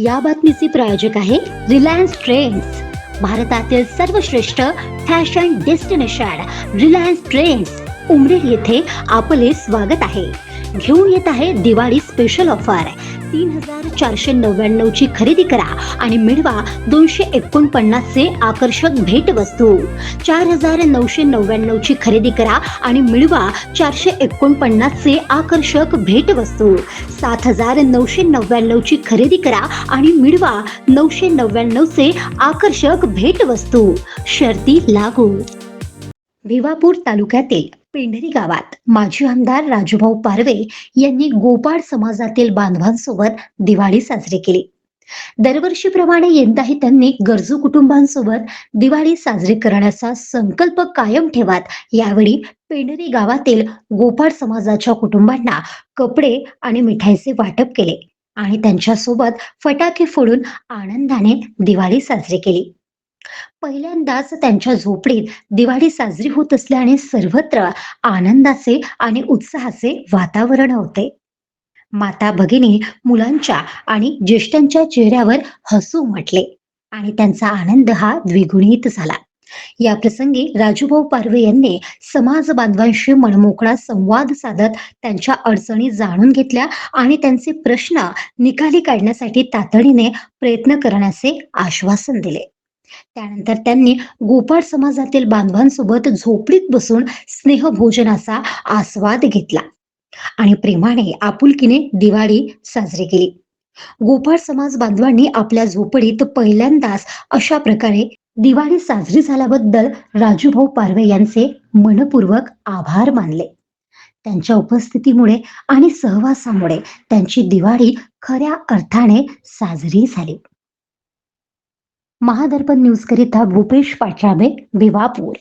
या बातमीचे प्रायोजक आहे रिलायन्स ट्रेंड्स भारतातील सर्वश्रेष्ठ fashion destination Reliance Trends Umred येथे आपले स्वागत आहे. घेऊन येत आहे दिवाळी स्पेशल ऑफर तीन हजार चारशे नव्याण्णव ची खरेदी करा आणि मिळवा दोनशे एकोणपन्नासचे आकर्षक भेटवस्तू. चार हजार नऊशे नव्याण्णव ची खरेदी करा आणि मिळवा चारशे एकोणपन्नासचे आकर्षक भेटवस्तू. सात हजार नऊशे नव्याण्णव ची खरेदी करा आणि मिळवा नऊशे नव्याण्णवचे आकर्षक भेटवस्तू. शर्ती लागू. भिवापूर तालुक्यातील पेंढरी गावात माजी आमदार राजूभाऊ पारवे यांनी गोपाळ समाजातील बांधवांसोबत दिवाळी साजरी केली. दरवर्षीप्रमाणे यंदाही त्यांनी गरजू कुटुंबांसोबत दिवाळी साजरी करण्याचा संकल्प कायम ठेवत. यावेळी पेंढरी गावातील गोपाळ समाजाच्या कुटुंबांना कपडे आणि मिठाईचे वाटप केले आणि त्यांच्यासोबत फटाके फोडून आनंदाने दिवाळी साजरी केली. पहिल्यांदाच त्यांच्या झोपडीत दिवाळी साजरी होत असल्याने सर्वत्र आनंदाचे आणि उत्साहाचे वातावरण होते. माता भगिनी मुलांच्या आणि ज्येष्ठांच्या चेहऱ्यावर हसू म्हटले आणि त्यांचा आनंद हा द्विगुणित झाला. या प्रसंगी राजूभाऊ पारवे यांनी समाज बांधवांशी मनमोकळा संवाद साधत त्यांच्या अडचणी जाणून घेतल्या आणि त्यांचे प्रश्न निकाली काढण्यासाठी तातडीने प्रयत्न करण्याचे आश्वासन दिले. त्यानंतर त्यांनी गोपाळ समाजातील बांधवांसोबत झोपडीत बसून स्नेहभोजनाचा आस्वाद घेतला. आणि प्रेमाने आपुलकीने दिवाळी साजरी केली. गोपाळ समाज बांधवांनी आपल्या झोपडीत पहिल्यांदाच अशा प्रकारे दिवाळी साजरी झाल्याबद्दल राजूभाऊ पारवे यांचे मनपूर्वक आभार मानले. त्यांच्या उपस्थितीमुळे आणि सहवासामुळे त्यांची दिवाळी खऱ्या अर्थाने साजरी झाली. महादर्पण न्यूज करिता भूपेश पाठराबे भिवापूर